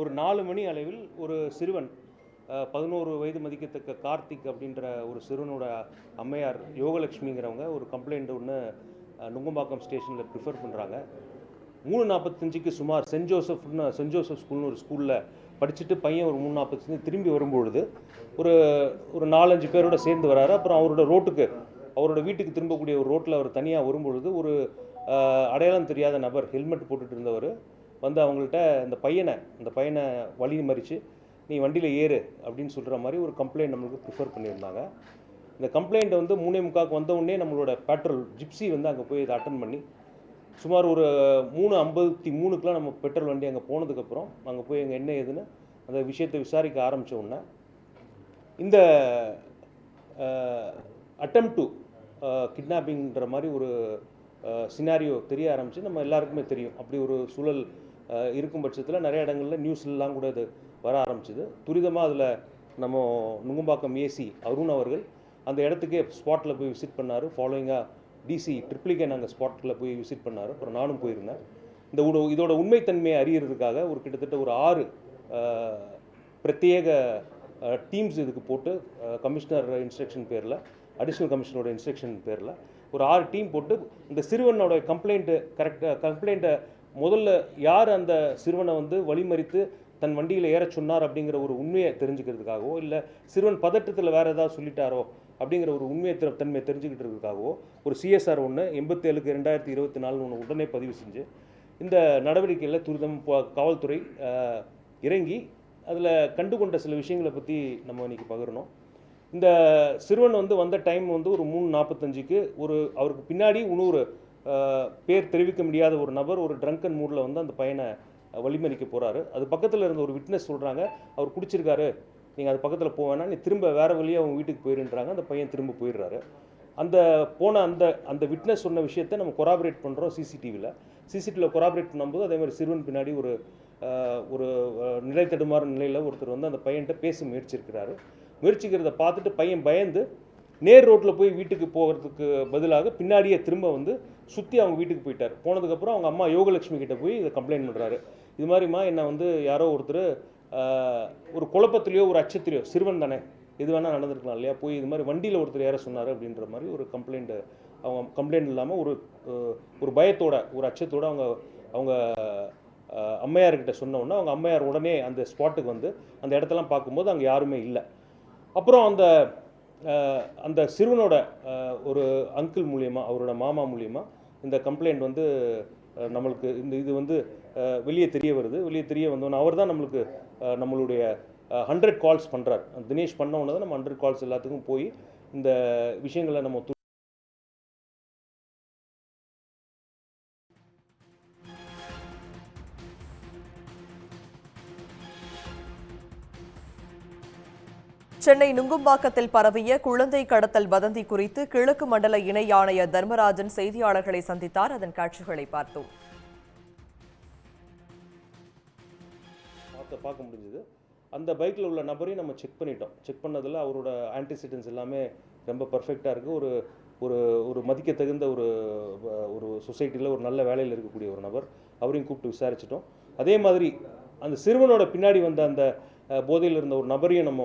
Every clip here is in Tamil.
ஒரு நாலு மணி அளவில் ஒரு சிறுவன் பதினோரு வயது மதிக்கத்தக்க கார்த்திக் அப்படின்ற ஒரு சிறுவனோட அம்மையார் யோகலட்சுமிங்கிறவங்க ஒரு கம்ப்ளைண்ட் ஒன்று நுங்கம்பாக்கம் ஸ்டேஷனில் ப்ரிஃபர் பண்ணுறாங்க மூணு நாற்பத்தஞ்சுக்கு சுமார் சென்ட் ஜோசப்னு சென்ட் ஜோசப் ஸ்கூல்னு ஒரு ஸ்கூலில் படிச்சுட்டு பையன் ஒரு மூணு நாற்பத்தஞ்சு திரும்பி வரும்பொழுது ஒரு ஒரு நாலஞ்சு பேரோட சேர்ந்து வராரு. அப்புறம் அவரோட ரோட்டுக்கு அவரோட வீட்டுக்கு திரும்பக்கூடிய ஒரு ரோட்டில் அவர் தனியாக வரும்பொழுது ஒரு அடையாளம் தெரியாத நபர் ஹெல்மெட் போட்டுட்டு இருந்தவர் வந்து அவங்கள்ட்ட இந்த பையனை இந்த பையனை வழி மறித்து நீ வண்டியில் ஏறு அப்படின்னு சொல்கிற மாதிரி ஒரு கம்ப்ளைண்ட் நம்மளுக்கு ப்ரிஃபர் பண்ணியிருந்தாங்க. இந்த கம்ப்ளைண்ட் வந்து மூணே முக்காக்கு வந்தவுடனே நம்மளோட பெட்ரோல் ஜிப்சி வந்து அங்கே போய் இதை அட்டன் பண்ணி சுமார் ஒரு மூணு ஐம்பத்தி மூணுக்கெலாம் நம்ம பெட்ரோல் வண்டி அங்கே போனதுக்கப்புறம் அங்கே போய் அங்கே என்ன ஏதுன்னு அந்த விஷயத்தை விசாரிக்க ஆரம்பித்த உடனே இந்த அட்டம் டு கிட்னாப்பிங்கிற மாதிரி ஒரு சினாரியோ தெரிய ஆரம்பிச்சு நம்ம எல்லாருக்குமே தெரியும். அப்படி ஒரு சூழல் இருக்கும் பட்சத்தில் நிறைய இடங்களில் நியூஸ்லாம் கூட இது வர ஆரம்பிச்சிது. துரிதமாக அதில் நம்ம நுங்கம்பாக்கம் ஏசி அருண் அவர்கள் அந்த இடத்துக்கே ஸ்பாட்டில் போய் விசிட் பண்ணார். ஃபாலோயிங்காக டிசி ட்ரிப்ளிகே நாங்கள் ஸ்பாட்டில் போய் விசிட் பண்ணார். அப்புறம் நானும் போயிருந்தேன். இந்த உட- இதோட உண்மைத்தன்மையை அறியறதுக்காக ஒரு கிட்டத்தட்ட ஒரு ஆறு பிரத்யேக டீம்ஸ் இதுக்கு போட்டு கமிஷனர் இன்ஸ்ட்ரக்ஷன் பேரில் அடிஷ்னல் கமிஷனரோட இன்ஸ்ட்ரக்ஷன் பேரில் ஒரு ஆறு டீம் போட்டு இந்த சிறுவனோட கம்ப்ளைண்ட்டு கரெக்டாக கம்ப்ளைண்ட்டை முதல்ல யார் அந்த சிறுவனை வந்து வழிமறித்து தன் வண்டியில் ஏற சொன்னார் அப்படிங்கிற ஒரு உண்மையை தெரிஞ்சுக்கிறதுக்காகவோ இல்லை சிறுவன் பதட்டத்தில் வேறு ஏதாவது சொல்லிட்டாரோ அப்படிங்கிற ஒரு உண்மையை தன்மையை தன்மையை இருக்கிறதுக்காகவோ ஒரு சிஎஸ்ஆர் ஒன்று எண்பத்தேழுக்கு ரெண்டாயிரத்தி இருபத்தி நாலு ஒன்று உடனே பதிவு செஞ்சு இந்த நடவடிக்கையில் துரிதம் காவல்துறை இறங்கி அதில் கண்டு கொண்ட சில விஷயங்களை பற்றி நம்ம இன்னைக்கு பகிரணும். இந்த சிறுவன் வந்து வந்த டைம் வந்து ஒரு மூணு நாற்பத்தஞ்சுக்கு ஒரு அவருக்கு பின்னாடி இன்னொரு பேர் தெரிவிக்க முடியாத ஒரு நபர் ஒரு ட்ரங்கன் மூடில் வந்து அந்த பையனை வழிமறிக்க போகிறாரு அது பக்கத்தில் இருந்த ஒரு விட்னஸ் சொல்கிறாங்க அவர் குடிச்சிருக்காரு. நீங்கள் அது பக்கத்தில் போவேன்னா நீ திரும்ப வேறு வழியாக அவங்க வீட்டுக்கு போயிருன்றாங்க. அந்த பையன் திரும்ப போயிடுறாரு. அந்த போன அந்த அந்த விட்னஸ் சொன்ன விஷயத்தை நம்ம கொராபரேட் பண்ணுறோம் சிசிடிவியில் சிசிடிவியில் கொராபரேட் பண்ணும்போது அதே மாதிரி சிறுவன் பின்னாடி ஒரு ஒரு நிலை தடுமாறும் நிலையில் ஒருத்தர் வந்து அந்த பையன்கிட்ட பேச முயற்சிருக்கிறாரு முயற்சிக்கிறத பார்த்துட்டு பையன் பயந்து நேர் ரோட்டில் போய் வீட்டுக்கு போகிறதுக்கு பதிலாக பின்னாடியே திரும்ப வந்து சுற்றி அவங்க வீட்டுக்கு போயிட்டார். போனதுக்கப்புறம் அவங்க அம்மா யோகலட்சுமி கிட்டே போய் இதை கம்ப்ளைண்ட் பண்ணுறாரு இது மாதிரிம்மா என்னை வந்து யாரோ ஒருத்தர் ஒரு குழப்பத்திலையோ ஒரு அச்சத்திலையோ சிறுவன் தானே எது வேணால் நடந்திருக்கலாம் இல்லையா போய் இது மாதிரி வண்டியில் ஒருத்தர் யாரோ சொன்னார் அப்படின்ற மாதிரி ஒரு கம்ப்ளைண்ட்டு அவங்க கம்ப்ளைண்ட் இல்லாமல் ஒரு ஒரு பயத்தோட ஒரு அச்சத்தோடு அவங்க அவங்க அம்மையார்கிட்ட சொன்ன உடனே அவங்க அம்மையார் உடனே அந்த ஸ்பாட்டுக்கு வந்து அந்த இடத்தெல்லாம் பார்க்கும்போது அங்கே யாருமே இல்லை. அப்புறம் அந்த அந்த சிறுவனோட ஒரு அங்கிள் மூலியமா அவரோட மாமா மூலியமா இந்த கம்ப்ளைண்ட் வந்து நம்மளுக்கு இந்த இது வந்து வெளியே தெரிய வருது. வெளியே தெரிய வந்தோன்னே அவர் தான் நம்மளுக்கு நம்மளுடைய ஹண்ட்ரட் கால்ஸ் பண்ணுறார் தினேஷ் பண்ண உடனே நம்ம ஹண்ட்ரட் கால்ஸ் எல்லாத்துக்கும் போய் இந்த விஷயங்களை நம்ம சென்னை நுங்கும்பாக்கத்தில் பரவிய குழந்தை கடத்தல் வதந்தி குறித்து கிழக்கு மண்டல இணை ஆணையர் தர்மராஜன் செய்தியாளர்களை சந்தித்தார். அதன் காட்சிகளை பார்த்தோம். பார்க்க பார்க்க முடிஞ்சது. அந்த பைக்கில் உள்ள நபரையும் நம்ம செக் பண்ணிட்டோம். செக் பண்ணதில் அவரோட ஆன்டிசிடென்ட்ஸ் எல்லாமே ரொம்ப பர்ஃபெக்டாக இருக்குது ஒரு ஒரு ஒரு மதிக்க தகுந்த ஒரு ஒரு சொசைட்டியில் ஒரு நல்ல வேலையில் இருக்கக்கூடிய ஒரு நபர். அவரையும் கூப்பிட்டு விசாரிச்சிட்டோம். அதே மாதிரி அந்த சிறுவனோட பின்னாடி வந்த அந்த போதையில் இருந்த ஒரு நபரையும் நம்ம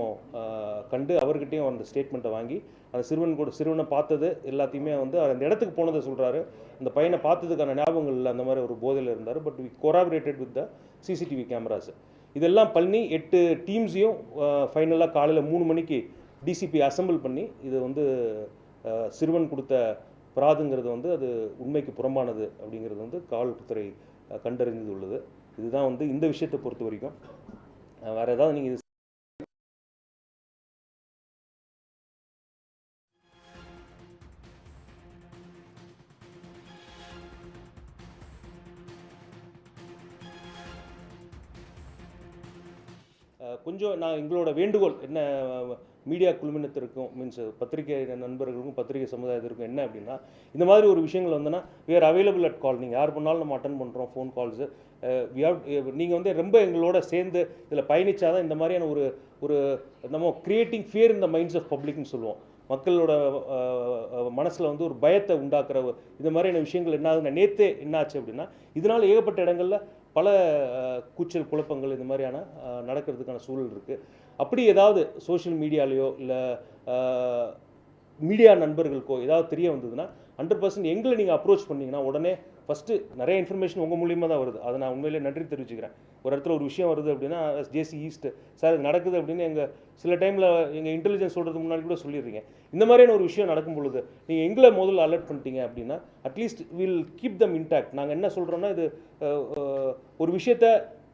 கண்டு அவர்கிட்டையும் அந்த ஸ்டேட்மெண்ட்டை வாங்கி அந்த சிறுவன் கூட சிறுவனை பார்த்தது எல்லாத்தையுமே வந்து அந்த இடத்துக்கு போனதை சொல்கிறாரு அந்த பையனை பார்த்ததுக்கான ஞாபகங்கள் இல்லை அந்த மாதிரி ஒரு போதையில் இருந்தார். But we corroborated with the CCTV cameras இதெல்லாம் பண்ணி எட்டு டீம்ஸையும் ஃபைனலாக காலையில் மூணு மணிக்கு டிசிபி அசம்பிள் பண்ணி இது வந்து சிறுவன் கொடுத்த பிராதுங்கிறது வந்து அது உண்மைக்கு புறம்பானது அப்படிங்கிறது வந்து காவல்துறை கண்டறிந்து உள்ளது இதுதான் வந்து இந்த விஷயத்தை பொறுத்த வரைக்கும். வேற ஏதாவது நீங்கள் கொஞ்சம் நான் எங்களோட வேண்டுகோள் என்ன மீடியா குழுமினத்திற்கும் மீன்ஸ் பத்திரிகை நண்பர்களுக்கும் பத்திரிகை சமுதாயத்திற்கும் என்ன அப்படின்னா இந்த மாதிரி ஒரு விஷயங்கள் வந்தோன்னா we அவைலபிள் அட் கால் நீங்கள் யார் பண்ணாலும் நம்ம அட்டன் பண்ணுறோம் ஃபோன் கால்ஸு வி ஹவ் நீங்கள் வந்து ரொம்ப எங்களோட சேர்ந்து இதில் பயணிச்சாதான் இந்த மாதிரியான ஒரு ஒரு நம்ம கிரியேட்டிங் ஃபியர் இந்த மைண்ட்ஸ் ஆஃப் பப்ளிக்னு சொல்லுவோம். மக்களோட மனசில் வந்து ஒரு பயத்தை உண்டாக்குற இந்த மாதிரியான விஷயங்கள் என்ன ஆகுதுன்னா நேற்றே என்னாச்சு அப்படின்னா இதனால் ஏகப்பட்ட இடங்களில் பல கூச்சல் குழப்பங்கள் இந்த மாதிரியான நடக்கிறதுக்கான சூழல் இருக்குது அப்படி ஏதாவது சோஷியல் மீடியாலேயோ இல்லை மீடியா நண்பர்களுக்கோ ஏதாவது தெரிய வந்ததுன்னா ஹண்ட்ரட் பர்சன்ட் எங்களை நீங்கள் அப்ரோச் பண்ணிங்கன்னா உடனே ஃபஸ்ட்டு நிறைய இன்ஃபர்மேஷன் உங்கள் மூலியமாக தான் வருது. அதை நான் உண்மையிலே நன்றி தெரிவிச்சுக்கிறேன். ஒரு இடத்துல ஒரு விஷயம் வருது அப்படின்னா ஜேசி ஈஸ்ட் சார் இது நடக்குது அப்படின்னு எங்கள் சில டைமில் எங்கள் இன்டெலிஜென்ஸ் சொல்கிறதுக்கு முன்னாடி கூட சொல்லிடுறீங்க இந்த மாதிரியான ஒரு விஷயம் நடக்கும் பொழுது நீங்கள் எங்களை முதல்ல அலர்ட் பண்ணிட்டீங்க அப்படின்னா at least will keep them intact நாங்கள் என்ன சொல்கிறோன்னா இது ஒரு விஷயத்த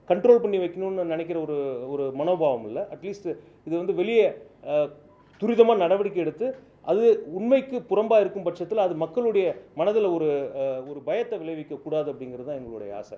கண்ட்ரோல் பண்ணி வைக்கணும்னு நினைக்கிற ஒரு ஒரு மனோபாவம் இல்லை. அட்லீஸ்ட் இது வந்து வெளியே துரிதமாக நடவடிக்கை எடுத்து அது உண்மைக்கு புறம்பாக இருக்கும் பட்சத்தில் அது மக்களுடைய மனதில் ஒரு ஒரு பயத்தை விளைவிக்கக்கூடாது அப்படிங்கிறது தான் எங்களுடைய ஆசை.